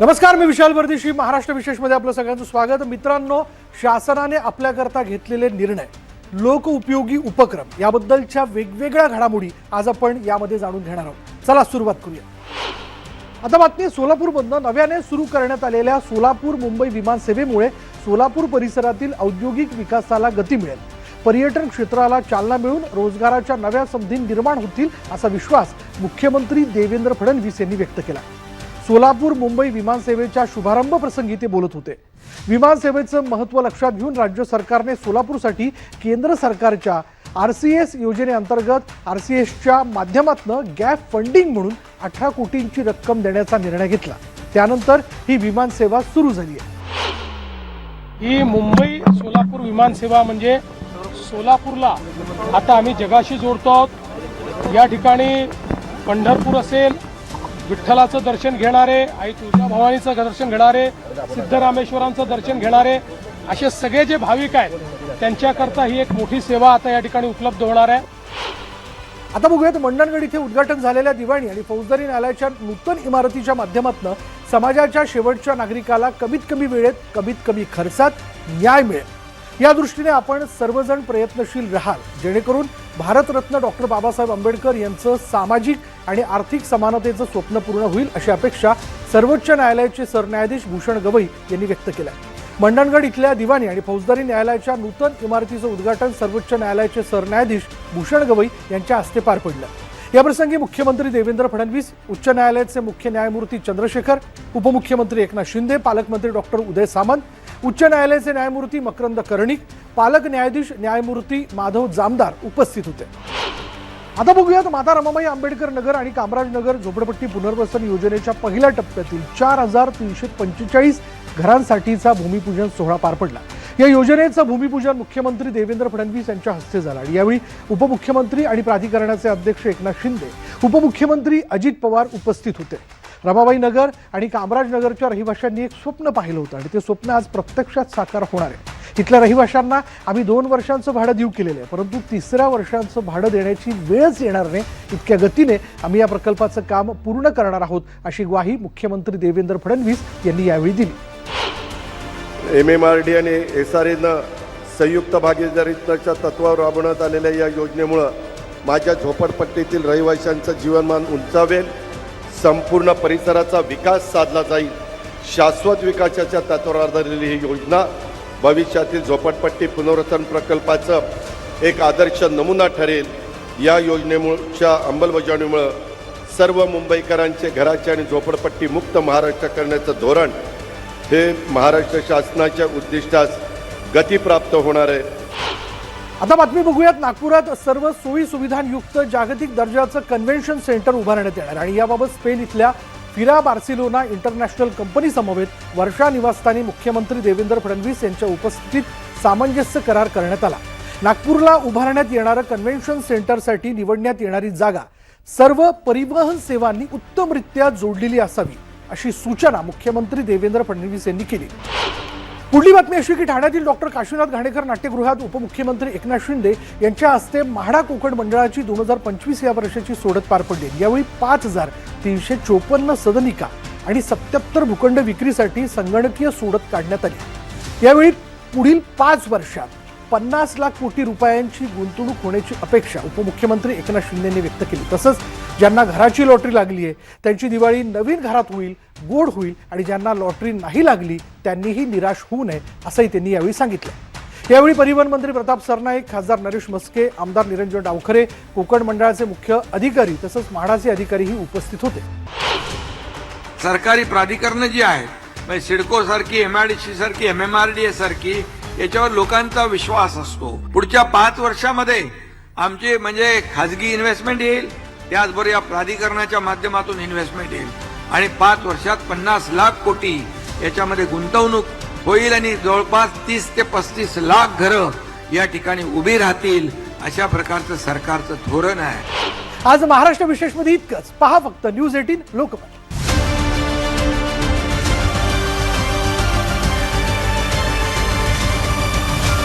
नमस्कार मी विशाल वर्देशी महाराष्ट्र विशेषमध्ये आपलं सगळ्यांचं स्वागत. मित्रांनो शासनाने आपल्याकरता घेतलेले निर्णय लोक उपयोगी उपक्रम याबद्दलच्या वेगवेगळ्या घडामोडी आज आपण यामध्ये जाणून घेणार आहोत. चला सुरुवात करूया. आता बातमी सोलापूरमधनं नव्याने सुरू करण्यात आलेल्या सोलापूर मुंबई विमान सेवेमुळे सोलापूर परिसरातील औद्योगिक विकासाला गती मिळेल. पर्यटन क्षेत्राला चालना मिळून रोजगाराच्या नव्या संधी निर्माण होतील असा विश्वास मुख्यमंत्री देवेंद्र फडणवीस यांनी व्यक्त केला. सोलापूर मुंबई विमानसेवेच्या शुभारंभ प्रसंगी ते बोलत होते. विमानसेवेचं महत्त्व लक्षात घेऊन राज्य सरकारने सोलापूरसाठी केंद्र सरकारच्या आर सी एस योजनेअंतर्गत आर सी एसच्या माध्यमातून गॅप फंडिंग म्हणून अठरा कोटींची रक्कम देण्याचा निर्णय घेतला. त्यानंतर ही विमान सेवा सुरू झाली आहे. ही मुंबई सोलापूर विमानसेवा म्हणजे सोलापूरला आता आम्ही जगाशी जोडतो आहोत. या ठिकाणी पंढरपूर असेल विठ्ठलाचं दर्शन घेणारे आई तुळजाभवानीचं दर्शन घेणारे सिद्धरामेश्वरांचं दर्शन घेणारे असे सगळे जे भाविक आहेत त्यांच्याकरता ही एक मोठी सेवा आता या ठिकाणी उपलब्ध होणार आहे. आता बघूयात मंडणगड इथे उद्घाटन झालेल्या दिवाणी आणि फौजदारी न्यायालयाच्या नूतन इमारतीच्या माध्यमातून समाजाच्या शेवटच्या नागरिकाला कमीत कमी वेळेत कमीत कमी खर्चात न्याय मिळेल. या दृष्टीने आपण सर्वजण प्रयत्नशील राहाल जेणेकरून भारतरत्न डॉक्टर बाबासाहेब आंबेडकर यांचं सामाजिक आणि आर्थिक समानतेचं स्वप्न पूर्ण होईल अशी अपेक्षा सर्वोच्च न्यायालयाचे सरन्यायाधीश भूषण गवई यांनी व्यक्त केलं आहे. मंडणगड इथल्या दिवाणी आणि फौजदारी न्यायालयाच्या नूतन इमारतीचं उद्घाटन सर्वोच्च न्यायालयाचे सरन्यायाधीश भूषण गवई यांच्या हस्ते पार पडलं. याप्रसंगी मुख्यमंत्री देवेंद्र फडणवीस उच्च न्यायालयाचे मुख्य न्यायमूर्ती चंद्रशेखर उपमुख्यमंत्री एकनाथ शिंदे पालकमंत्री डॉक्टर उदय सामंत उच्च न्यायालयाचे न्यायमूर्ती मकरंद कर्णिक पालक न्यायाधीश न्यायमूर्ती माधव जामदार उपस्थित होते. आता बघूयात माता रमाबाई आंबेडकर नगर आणि कामराज नगर झोपडपट्टी पुनर्वसन योजनेच्या पहिल्या टप्प्यातील चार हजार तीनशे पंचेचाळीस घरांसाठीचा भूमिपूजन सोहळा पार पडला. या योजनेचं भूमिपूजन मुख्यमंत्री देवेंद्र फडणवीस यांच्या हस्ते झालं आणि यावेळी उपमुख्यमंत्री आणि प्राधिकरणाचे अध्यक्ष एकनाथ शिंदे उपमुख्यमंत्री अजित पवार उपस्थित होते. रमाबाई नगर आणि कामराज नगरच्या रहिवाशांनी एक स्वप्न पाहिलं होतं आणि ते स्वप्न आज प्रत्यक्षात साकार होणार आहे. इथल्या रहिवाशांना आम्ही दोन वर्षांचं भाडं देऊ केलेलं आहे परंतु तिसऱ्या वर्षांचं भाडं देण्याची वेळच येणार नाही. इतक्या गतीने आम्ही या प्रकल्पाचं काम पूर्ण करणार आहोत अशी ग्वाही मुख्यमंत्री देवेंद्र फडणवीस यांनी यावेळी दिली. एम एम आर डी आणि एस आर एनं संयुक्त भागीदारीच्या तत्वावर राबवण्यात आलेल्या या योजनेमुळं माझ्या झोपडपट्टीतील रहिवाशांचं जीवनमान उंचावेल. संपूर्ण परिसराचा विकास साधला जाईल. शाश्वत विकासाच्या तत्वावर आधारलेली ही योजना भविष्यातील झोपडपट्टी पुनर्वसन प्रकल्पाचं एक आदर्श नमुना ठरेल. या योजनेमुळच्या अंमलबजावणीमुळं सर्व मुंबईकरांचे घराचे आणि झोपडपट्टी मुक्त महाराष्ट्र करण्याचं धोरण हे महाराष्ट्र शासनाच्या उद्दिष्टास गती प्राप्त होणार आहे. आता बातमी बघूयात. नागपुरात सर्व सोयी सुविधांयुक्त जागतिक दर्जाचं कन्व्हेन्शन सेंटर उभारण्यात येणार आणि याबाबत स्पेन इथल्या फिरा बार्सिलोना इंटरनॅशनल कंपनी समवेत वर्षा निवासस्थानी मुख्यमंत्री देवेंद्र फडणवीस यांच्या उपस्थितीत सामंजस्य करार करण्यात आला. नागपूरला उभारण्यात येणारं कन्व्हेन्शन सेंटरसाठी निवडण्यात येणारी जागा सर्व परिवहन सेवांनी उत्तमरित्या जोडलेली असावी अशी सूचना मुख्यमंत्री देवेंद्र फडणवीस यांनी केली. पुढली बातमी अशी की ठाण्यातील डॉक्टर काशीनाथ घाणेकर नाट्यगृहात उपमुख्यमंत्री एकनाथ शिंदे यांच्या हस्ते म्हाडा कोकण मंडळाची दोन हजार पंचवीस या वर्षाची सोडत पार पडली. यावेळी पाच हजार तीनशे चोपन्न सदनिका आणि सत्याहत्तर भूखंड विक्रीसाठी संगणकीय सोडत काढण्यात आली. यावेळी पुढील पाच वर्षात पन्नास लाख कोटी रुपयांची गुंतवणूक होण्याची अपेक्षा उपमुख्यमंत्री एकनाथ शिंदेंनी व्यक्त केली. तसंच ज्यांना घराची लॉटरी लागली आहे त्यांची दिवाळी नवीन घरात होईल गोड होईल आणि ज्यांना लॉटरी नाही लागली त्यांनीही निराश होऊ नये असंही त्यांनी यावेळी सांगितलं. यावेळी परिवहन मंत्री प्रताप सरनाईक खासदार नरेश मस्के आमदार निरंजन डावखरे कोकण मंडळाचे मुख्य अधिकारी तसंच म्हाडाचे अधिकारीही उपस्थित होते. सरकारी प्राधिकरणं जी आहेत म्हणजे सिडको सारखी एम डी सारखी M M R D A सारखी याच्यावर लोकांचा विश्वास असतो. पुढच्या पाच वर्षामध्ये आमची म्हणजे खाजगी इन्व्हेस्टमेंट येईल त्याचबरोबर या प्राधिकरणाच्या माध्यमातून इन्व्हेस्टमेंट येईल. आणि पाच वर्षात पन्नास लाख कोटी याच्यामध्ये गुंतवणूक होईल आणि जवळपास तीस ते पस्तीस लाख घरं या ठिकाणी उभी राहतील अशा प्रकारचं सरकारचं धोरण आहे. आज महाराष्ट्र विशेषमध्ये इतकंच. पहा फक्त न्यूज एटीन लोकमत.